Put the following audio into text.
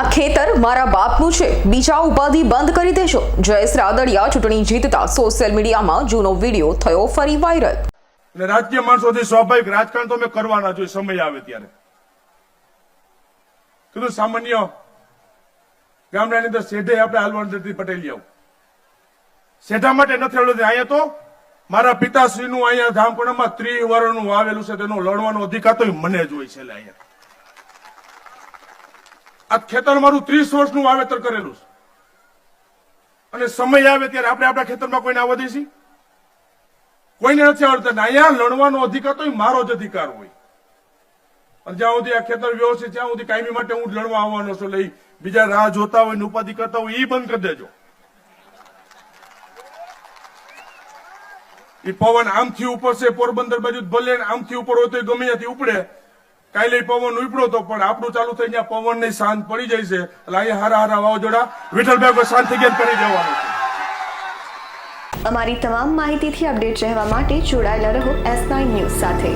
આ ખેતર મારા બાપનું છે. બીજા ઉપાધિ બંધ કરી દેશો. જયેશ રાદડિયા ચૂંટણી જીતતા સોશિયલ મીડિયામાં જૂનો વીડિયો થયો ફરી વાયરલ. એટલે રાજકીય માણસોથી સ્વાભાવિક રાજકારણ તો અમે કરવાના જોઈએ સમય આવે ત્યારે. કીધું સામાન્ય ગામડાની અંદર શેઢે આપણે હાલવાનું જતી પટેલી આવું. શેઢા માટે નથી આવડતું. અહીંયા તો મારા પિતાશ્રીનું અહીંયા ધામકોણામાં ત્રિવરણનું આવેલું છે. તેનો લડવાનો અધિકાર તો મને જ હોય છે અહીંયા. આ ખેતર મારું ત્રીસ વર્ષનું વાવેતર કરેલું છે. અને સમય આવે ત્યારે આપણે આપણા ખેતરમાં કોઈને આવવા દઈશી? કોઈને નથી આવડતા. અહીંયા લડવાનો અધિકાર તો મારો જ અધિકાર હોય. અને જ્યાં સુધી આ ખેતર વ્યવસ્થિત ત્યાં સુધી કાયમી માટે હું લડવા આવવાનો છું. લઈ બીજા રાહ જોતા હોય ને ઉપાધિ કરતા હોય એ બંધ કરી દેજો. એ પવન આમથી ઉપર છે પોરબંદર બાજુ ભલે આમથી ઉપર હોય તો ગમે ત્યાંથી ઉપડે. કાલે પવન ઉપડો તો પણ આપણું ચાલુ થઈ ગયા પવન ને શાંત પડી જાય છે. એટલે અહીંયા હારા હારા વાવાઝોડા વિઠ્ઠલભાઈ શાંત થઈ ગયા કરી જવાનું અમારી તમામ માહિતીથી અપડેટ રહેવા માટે જોડાયેલા રહો એસ નાઇન ન્યૂઝ સાથે.